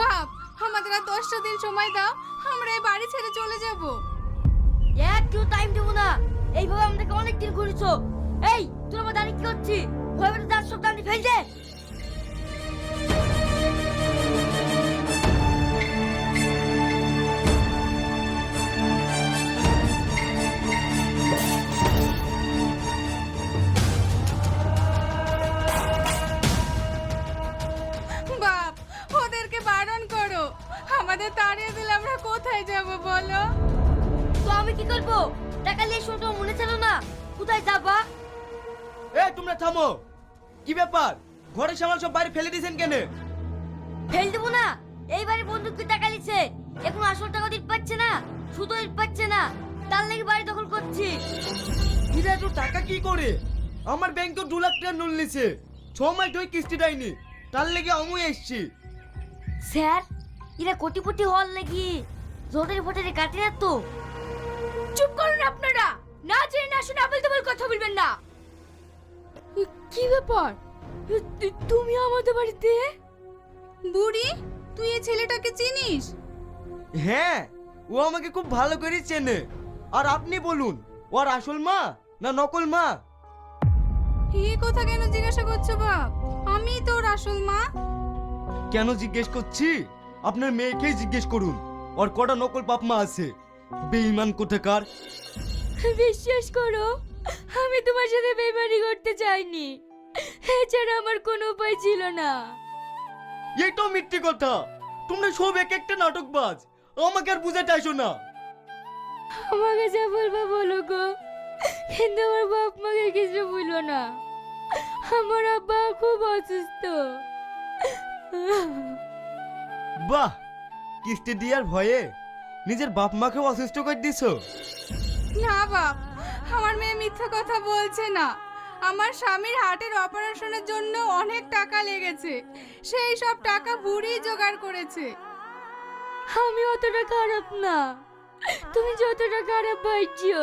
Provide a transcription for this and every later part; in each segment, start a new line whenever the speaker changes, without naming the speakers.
বাপ, আমাদের আর দশটা দিন সময় দাও, আমরা এই বাড়ি ছেড়ে চলে যাব।
একটু টাইম দেবো না। এইভাবে আমাদেরকে অনেক দিন ঘুরেছো। এই, তোর আমার দাঁড়িয়ে কি করছি ভয় পেতে তার সব দাঁড়িয়ে ফেল দে।
তাড়িয়ে দিলে আমরা কোথায় যাব বলো?
তো আমি কি করব? টাকা নিয়ে শুনে তোমার মনে ছিল না। কোথায় যাবা?
এ তোমরা থামো। কি ব্যাপার? ঘরে সামাল সব বাইরে ফেলে দিয়েছেন কেন?
ফেল দেবো না। এইবারে বন্ধুকে টাকা নিচ্ছে এখন আসল টাকা দিতে পারছে না শুধু দিতে পারছে না। তার লাগি বাড়ি দখল করছি।
এরা এত টাকা কি করে? আমার ব্যাংকে দু লাখ টাকা নুন নিছে ছ মাস ধরে কিস্তি দেয়নি। তার লেগে আমি এসছি।
স্যার এরা কোটিপতি হওয়ার লাগি। জোটের ফোটের কাটে না তো।
চুপ করুন আপনারা। না জেনে না শুনে আবল তাবল কথা বলবেন না। কি ব্যাপার? তুমি আমাদের বাড়িতে? বুড়ি তুই এই ছেলেটাকে চিনিস?
হ্যাঁ ও আমাকে খুব ভালো করে চেনে। আর আপনি বলুন ওর আসল মা না নকল মা?
এই কথা কেন জিজ্ঞাসা করছ বাপ? আমি তোর আসল মা?
কেন জিজ্ঞেস করছি? আপনার মেয়েকেই জিজ্ঞেস করুন। ওর কটা নকল বাপ মা আছে? বেঈমান কোথাকার?
বিশ্বাস করো আমি তোমার সাথে বেমানি করতে চাইনি। এছাড়া আমার কোনো উপায় ছিল না।
এটাও মিথ্যে কথা। তোমরা সব এক একটা নাটকবাজ। আমাকে আর বুঝাতে আসো না।
আমাকে যা বলব বলো গো কিন্তু আমার বাপ মাকে কিছু বলল না। আমার আব্বা খুব অসুস্থ।
বাহ কিস্তি দিয়ার ভয়ে নিজের বাপ মাকেও অসুস্থ করে দিছো।
না বাপ আমার মেয়ে মিথ্যা কথা বলছে না। আমার স্বামীর হার্টের অপারেশনের জন্য অনেক টাকা লেগেছে। সেই সব টাকা বুড়ি জোগাড় করেছে।
আমি অতটা খারাপ না। তুমি যতটা খারাপ পাইছো।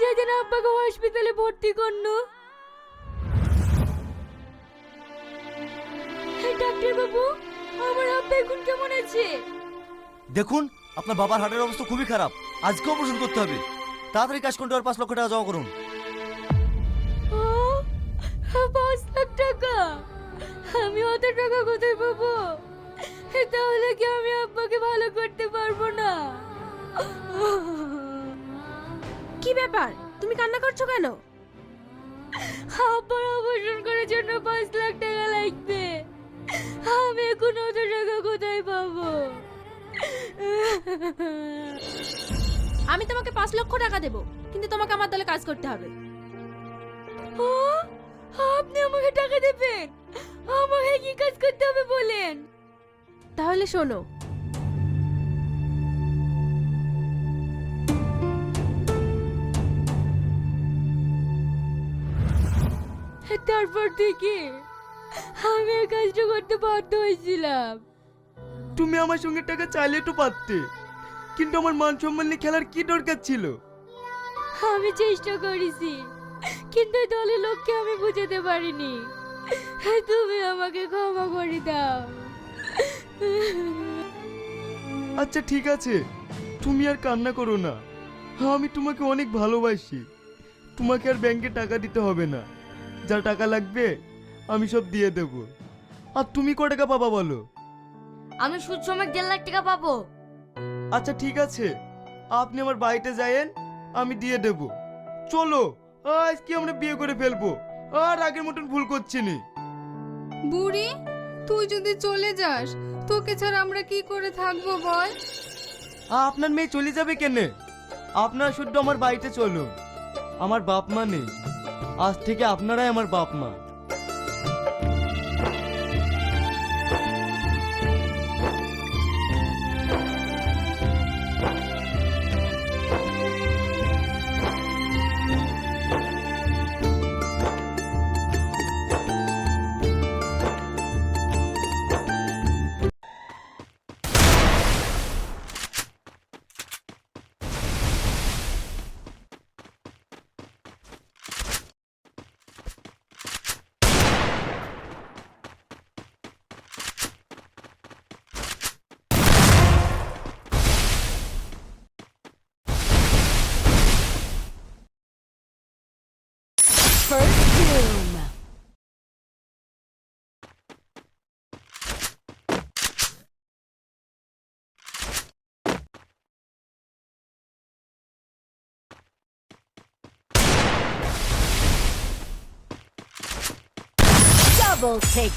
যেদিন আব্বাকে হসপিটালে ভর্তি করনো। ডাক্তার বাবু আমার আব্বা এখন কেমন আছে।
দেখুন আপনার বাবার হার্টের অবস্থা খুবই খারাপ। আজকে অপারেশন করতে হবে। তাড়াতাড়ি ক্যাশ কাউন্টার পাঁচ লক্ষ টাকা জমা করুন।
ও, পাঁচ লাখ টাকা। আমি অত টাকা কোথায় পাবো? তাহলে কি আমি আব্বাকে ভালো করতে পারব না?
কি ব্যাপার? তুমি কান্না করছ কেন?
আব্বার অপারেশন করার জন্য পাঁচ লাখ টাকা লাগবে। আমি এখন অত টাকা কোথায় পাবো?
আমি তোমাকে পাঁচ লক্ষ টাকা দেবো কিন্তু তোমাকে আমার দলে কাজ করতে হবে।
ও, আপনি আমাকে টাকা দেবেন? আমাকে কি কাজ করতে হবে বলেন?
তাহলে শোনো।
তারপর থেকে আমি এই কাজটা করতে বাধ্য হয়েছিলাম।
তুমি আমার সঙ্গে টাকা চাইলে তো পারতে কিন্তু আমার মান সম্মান নিয়ে খেলার কি দরকার ছিল?
আমি চেষ্টা করেছি কিন্তু এই দলের লোককে আমি বুঝাতে পারিনি। তুমি আমাকে ক্ষমা করে দাও।
আচ্ছা ঠিক আছে। তুমি আর কান্না করো না। আমি তোমাকে অনেক ভালোবাসি। তোমাকে আর ব্যাংকে টাকা দিতে হবে না। যা টাকা লাগবে আমি সব দিয়ে দেব। আর তুমি ক টাকা পাবা বলো?
আমি সুদ সময় দেড় লাখ টাকা পাবো।
আচ্ছা ঠিক আছে। আপনি আমার বাড়িতে যায়েন আমি দিয়ে দেব। চলো আজকে আমরা বিয়ে করে ফেলব। আর আগের মতন ভুল করছি নি।
বুড়ি তুই যদি চলে যাস তোকে ছাড়া আমরা কি করে থাকব বল?
আপনার মেয়ে চলে যাবে কেনে? আপনার শুদ্ধ আমার বাড়িতে চলো। আমার বাপ মা নেই। আজ থেকে আপনারাই আমার বাপ মা।
First doom. Double takedown.